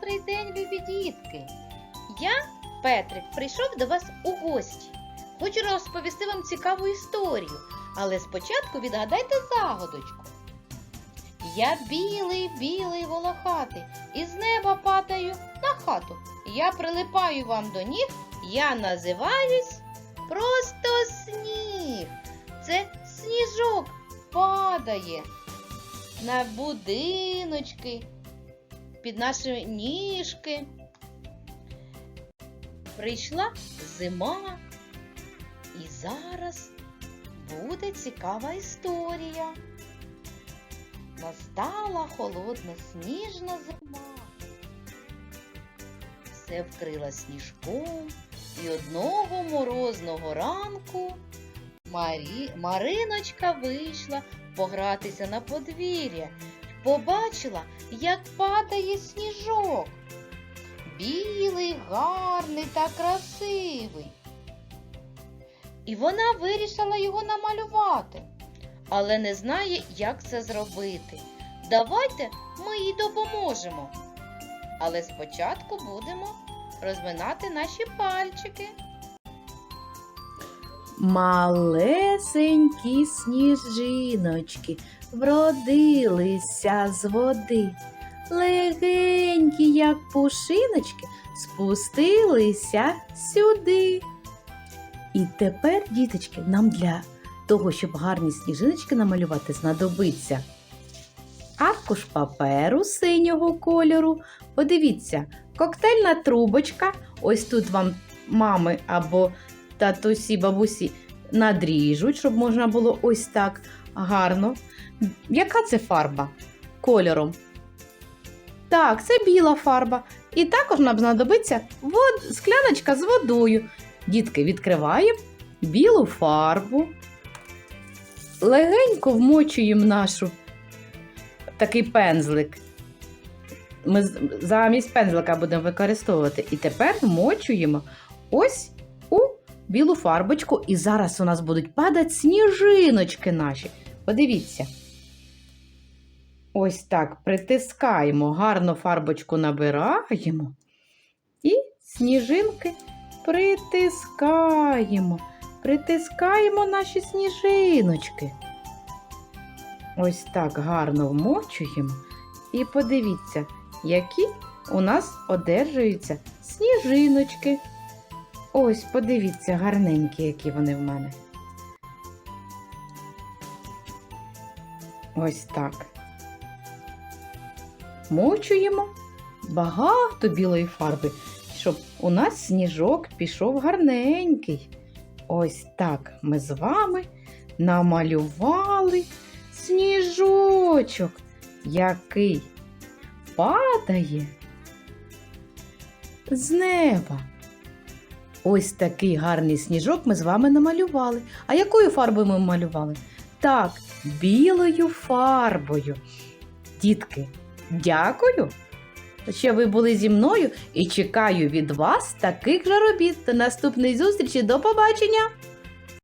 Добрий день, любі дітки! Я, Петрик, прийшов до вас у гості. Хочу розповісти вам цікаву історію, але спочатку відгадайте загадочку. Я білий, білий волохатий, і з неба падаю на хату. Я прилипаю вам до ніг, я називаюсь просто сніг. Це сніжок падає на будиночки, під наші ніжки. Прийшла зима, і зараз буде цікава історія. Настала холодна сніжна зима. Все вкрила сніжком, і одного морозного ранку Марі... Мариночка вийшла погратися на подвір'я побачила, як падає сніжок. Білий, гарний та красивий. І вона вирішила його намалювати, але не знає, як це зробити. Давайте ми їй допоможемо. Але спочатку будемо розминати наші пальчики. Малесенькі сніжиночки вродилися з води. Легенькі, як пушиночки, спустилися сюди. І тепер, діточки, нам для того, щоб гарні сніжиночки намалювати, знадобиться аркуш паперу синього кольору. Подивіться, коктейльна трубочка. Ось тут вам мами або татусі, бабусі надріжуть, щоб можна було ось так гарно. Яка це фарба? Кольором? Так, це біла фарба. І також нам знадобиться вод... скляночка з водою. Дітки, відкриваємо білу фарбу, легенько вмочуємо нашу такий пензлик. Ми замість пензлика будемо використовувати. І тепер вмочуємо ось у білу фарбочку. І зараз у нас будуть падати сніжиночки наші. Подивіться. Ось так притискаємо, гарно фарбочку набираємо. І сніжинки притискаємо. Притискаємо наші сніжиночки. Ось так гарно вмочуємо. І подивіться, які у нас одержуються сніжиночки. Ось, подивіться, гарненькі, які вони в мене. Ось так. Мочуємо багато білої фарби, щоб у нас сніжок пішов гарненький. Ось так ми з вами намалювали сніжочок, який падає з неба. Ось такий гарний сніжок ми з вами намалювали. А якою фарбою ми малювали? Так, білою фарбою. Дітки, дякую, що ви були зі мною і чекаю від вас таких же робіт. До наступної зустрічі. До побачення!